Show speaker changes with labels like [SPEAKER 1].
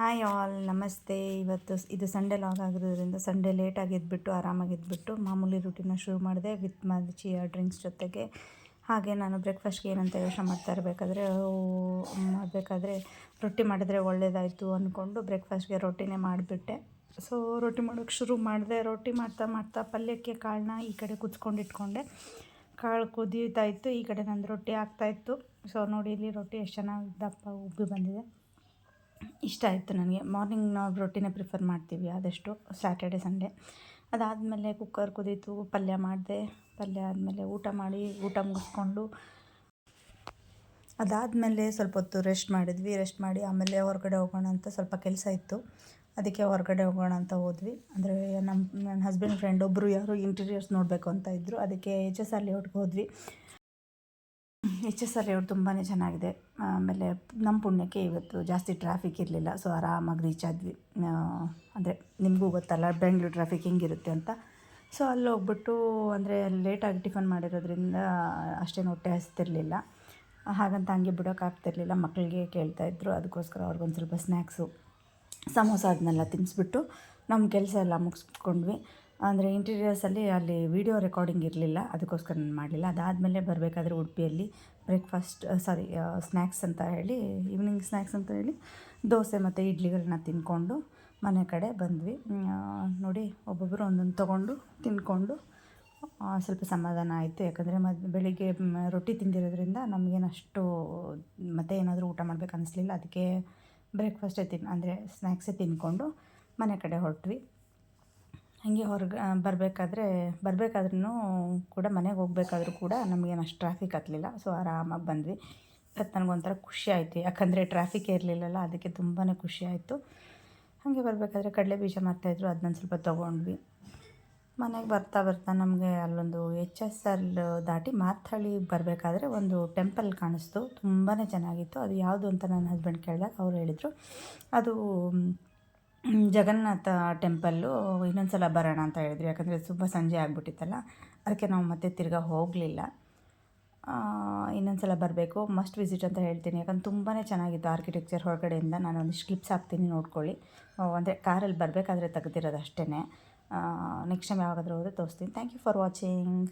[SPEAKER 1] Hi all ನಮಸ್ತೆ. ಇವತ್ತು ಇದು ಸಂಡೇ ಲಾಗ್ ಆಗಿರೋದ್ರಿಂದ ಸಂಡೇ ಲೇಟಾಗಿ ಎದ್ಬಿಟ್ಟು, ಆರಾಮಾಗಿ ಎದ್ಬಿಟ್ಟು ಮಾಮೂಲಿ ರೂಟೀನ ಶುರು ಮಾಡಿದೆ ವಿತ್ ಚಿಯಾ ಡ್ರಿಂಕ್ಸ್ ಜೊತೆಗೆ. ಹಾಗೆ ನಾನು ಬ್ರೇಕ್ಫಾಸ್ಟ್ಗೆ ಏನಂತ ಯೋಚನೆ ಮಾಡ್ತಾ ಇರಬೇಕಾದ್ರೆ ಮಾಡಬೇಕಾದ್ರೆ ರೊಟ್ಟಿ ಮಾಡಿದರೆ ಒಳ್ಳೇದಾಯಿತು ಅಂದ್ಕೊಂಡು ಬ್ರೇಕ್ಫಾಸ್ಟ್ಗೆ ರೊಟ್ಟಿನೇ ಮಾಡಿಬಿಟ್ಟೆ. ಸೊ ರೊಟ್ಟಿ ಮಾಡೋಕ್ಕೆ ಶುರು ಮಾಡಿದೆ. ರೊಟ್ಟಿ ಮಾಡ್ತಾ ಮಾಡ್ತಾ ಪಲ್ಯಕ್ಕೆ ಕಾಳನ್ನ ಈ ಕಡೆ ಕುಚ್ಕೊಂಡು ಇಟ್ಕೊಂಡೆ. ಕಾಳು ಕುದೀತಾ ಇತ್ತು, ಈ ಕಡೆ ನಂದು ರೊಟ್ಟಿ ಆಗ್ತಾಯಿತ್ತು ಸೊ ನೋಡಿ ಇಲ್ಲಿ ರೊಟ್ಟಿ ಎಷ್ಟು ಚೆನ್ನಾಗಿ ದಪ್ಪ ಉಬ್ಬಿ ಬಂದಿದೆ. ಇಷ್ಟ ಆಯಿತು ನನಗೆ. ಮಾರ್ನಿಂಗ್ ನಾವು ರೊಟ್ಟಿನೇ ಪ್ರಿಫರ್ ಮಾಡ್ತೀವಿ ಆದಷ್ಟು ಸ್ಯಾಟರ್ಡೆ ಸಂಡೇ ಅದಾದಮೇಲೆ ಕುಕ್ಕರ್ ಕುದೀತು, ಪಲ್ಯ ಮಾಡಿದೆ. ಪಲ್ಯ ಆದಮೇಲೆ ಊಟ ಮಾಡಿ, ಊಟ ಮುಗಿಸ್ಕೊಂಡು ಅದಾದಮೇಲೆ ಸ್ವಲ್ಪ ಹೊತ್ತು ರೆಸ್ಟ್ ಮಾಡಿದ್ವಿ. ರೆಸ್ಟ್ ಮಾಡಿ ಆಮೇಲೆ ಹೊರಗಡೆ ಹೋಗೋಣ ಅಂತ ಸ್ವಲ್ಪ ಕೆಲಸ ಇತ್ತು. ಅದಕ್ಕೆ ಹೊರಗಡೆ ಹೋಗೋಣ ಅಂತ ಹೋದ್ವಿ. ಅಂದರೆ ನಮ್ಮ ನನ್ನ ಹಸ್ಬೆಂಡ್ ಫ್ರೆಂಡ್ ಒಬ್ಬರು ಯಾರು ಇಂಟೀರಿಯರ್ಸ್ ನೋಡಬೇಕು ಅಂತ ಇದ್ದರು ಅದಕ್ಕೆ ಎಚ್ ಎಸ್ ಆರ್ ಲೇಔಟ್ಗೆ ಹೋದ್ವಿ. ಎಚ್ ಎಸ್ ಆರ್ ಲೇಔಟ್ ತುಂಬಾ ಚೆನ್ನಾಗಿದೆ. ಆಮೇಲೆ ನಮ್ಮ ಪುಣ್ಯಕ್ಕೆ ಇವತ್ತು ಜಾಸ್ತಿ ಟ್ರಾಫಿಕ್ ಇರಲಿಲ್ಲ. ಸೊ ಆರಾಮಾಗಿ ರೀಚ್ ಆದ್ವಿ. ಅಂದರೆ ನಿಮಗೂ ಗೊತ್ತಲ್ಲ, ಬೆಂಗಳೂರು ಟ್ರಾಫಿಕ್ ಹೆಂಗಿರುತ್ತೆ ಅಂತ. ಸೊ ಅಲ್ಲಿ ಹೋಗ್ಬಿಟ್ಟು, ಅಂದರೆ ಲೇಟಾಗಿ ಟಿಫನ್ ಮಾಡಿರೋದ್ರಿಂದ ಅಷ್ಟೇನು ಹೊಟ್ಟೆ ಹಸ್ತಿರ್ಲಿಲ್ಲ. ಹಾಗಂತ ಹಂಗೆ ಬಿಡೋಕ್ಕಾಗ್ತಿರ್ಲಿಲ್ಲ ಮಕ್ಕಳಿಗೆ ಕೇಳ್ತಾಯಿದ್ರು ಅದಕ್ಕೋಸ್ಕರ ಅವ್ರಿಗೊಂದು ಸ್ವಲ್ಪ ಸ್ನ್ಯಾಕ್ಸು ಸಮೋಸ ಅದನ್ನೆಲ್ಲ ತಿನ್ನಿಸ್ಬಿಟ್ಟು ನಮ್ಮ ಕೆಲಸ ಎಲ್ಲ ಮುಗಿಸ್ಕೊಂಡ್ವಿ. ಅಂದರೆ ಇಂಟೀರಿಯರ್ಸಲ್ಲಿ ಅಲ್ಲಿ ವಿಡಿಯೋ ರೆಕಾರ್ಡಿಂಗ್ ಇರಲಿಲ್ಲ, ಅದಕ್ಕೋಸ್ಕರ ನಾನು ಮಾಡಲಿಲ್ಲ. ಅದಾದಮೇಲೆ ಬರಬೇಕಾದ್ರೆ ಉಡುಪಿಯಲ್ಲಿ ಬ್ರೇಕ್ಫಾಸ್ಟ್ ಸಾರಿ ಸ್ನ್ಯಾಕ್ಸ್ ಅಂತ ಹೇಳಿ, ಈವ್ನಿಂಗ್ ಸ್ನ್ಯಾಕ್ಸ್ ಅಂತ ಹೇಳಿ, ದೋಸೆ ಮತ್ತು ಇಡ್ಲಿಗಳನ್ನ ತಿಂದ್ಕೊಂಡು ಮನೆ ಕಡೆ ಬಂದ್ವಿ. ನೋಡಿ ಒಬ್ಬೊಬ್ಬರು ಒಂದೊಂದು ತೊಗೊಂಡು ತಿಂದ್ಕೊಂಡು ಸ್ವಲ್ಪ ಸಮಾಧಾನ ಆಯಿತು. ಯಾಕಂದರೆ ಮದ್ ಬೆಳಿಗ್ಗೆ ರೊಟ್ಟಿ ತಿಂದಿರೋದ್ರಿಂದ ನಮಗೇನಷ್ಟು ಮತ್ತೆ ಏನಾದರೂ ಊಟ ಮಾಡಬೇಕು ಅನ್ನಿಸ್ಲಿಲ್ಲ ಅದಕ್ಕೆ ಬ್ರೇಕ್ಫಾಸ್ಟೇ ತಿನ್, ಅಂದರೆ ಸ್ನ್ಯಾಕ್ಸೇ ತಿಂದ್ಕೊಂಡು ಮನೆ ಕಡೆ ಹೊರಟ್ವಿ. ಹಾಗೆ ಹೊರಗೆ ಬರಬೇಕಾದ್ರೆ ಬರಬೇಕಾದ್ರೂ ಕೂಡ ಮನೆಗೆ ಹೋಗ್ಬೇಕಾದ್ರೂ ಕೂಡ ನಮಗೇನು ಅಷ್ಟು ಟ್ರಾಫಿಕ್ ಹತ್ತಲಿಲ್ಲ ಸೊ ಆರಾಮಾಗಿ ಬಂದ್ವಿ. ಇವತ್ತು ನನಗೊಂಥರ ಖುಷಿ ಆಯಿತು. ಯಾಕಂದರೆ ಟ್ರಾಫಿಕ್ ಇರಲಿಲ್ಲಲ್ಲ, ಅದಕ್ಕೆ ತುಂಬಾ ಖುಷಿ ಆಯಿತು. ಹಾಗೆ ಬರಬೇಕಾದ್ರೆ ಕಡಲೆ ಬೀಜ ಮಾಡ್ತಾಯಿದ್ರು ಅದನ್ನ ಸ್ವಲ್ಪ ತೊಗೊಂಡ್ವಿ. ಮನೆಗೆ ಬರ್ತಾ ಬರ್ತಾ ನಮಗೆ ಅಲ್ಲೊಂದು ಎಚ್ ಎಸ್ ಎಲ್ ದಾಟಿ ಮಾರ್ಥಳ್ಳಿ ಬರಬೇಕಾದ್ರೆ ಒಂದು ಟೆಂಪಲ್ ಕಾಣಿಸ್ತು. ತುಂಬಾ ಚೆನ್ನಾಗಿತ್ತು. ಅದು ಯಾವುದು ಅಂತ ನನ್ನ ಹಸ್ಬೆಂಡ್ ಕೇಳಿದಾಗ ಅವ್ರು ಹೇಳಿದರು. ಅದು ಜಗನ್ನಾಥ ಟೆಂಪಲ್ಲು ಇನ್ನೊಂದು ಸಲ ಬರೋಣ ಅಂತ ಹೇಳಿದ್ರು. ಯಾಕಂದರೆ ತುಂಬ ಸಂಜೆ ಆಗಿಬಿಟ್ಟಿತ್ತಲ್ಲ, ಅದಕ್ಕೆ ನಾವು ಮತ್ತೆ ತಿರ್ಗಾ ಹೋಗಲಿಲ್ಲ. ಇನ್ನೊಂದು ಸಲ ಬರಬೇಕು. ಮಸ್ಟ್ ವಿಸಿಟ್ ಅಂತ ಹೇಳ್ತೀನಿ. ಯಾಕಂದ್ರೆ ತುಂಬಾ ಚೆನ್ನಾಗಿತ್ತು ಆರ್ಕಿಟೆಕ್ಚರ್ ಹೊರಗಡೆಯಿಂದ. ನಾನು ಒಂದಿಷ್ಟು ಕ್ಲಿಪ್ಸ್ ಹಾಕ್ತೀನಿ, ನೋಡ್ಕೊಳ್ಳಿ. ಅಂದರೆ ಕಾರಲ್ಲಿ ಬರಬೇಕಾದ್ರೆ ತೆಗೆದಿರೋದು ಅಷ್ಟೇ ನೆಕ್ಸ್ಟ್ ಟೈಮ್ ಯಾವಾಗಾದರೂ ಹೋದರೆ ತೋರಿಸ್ತೀನಿ. Thank you for watching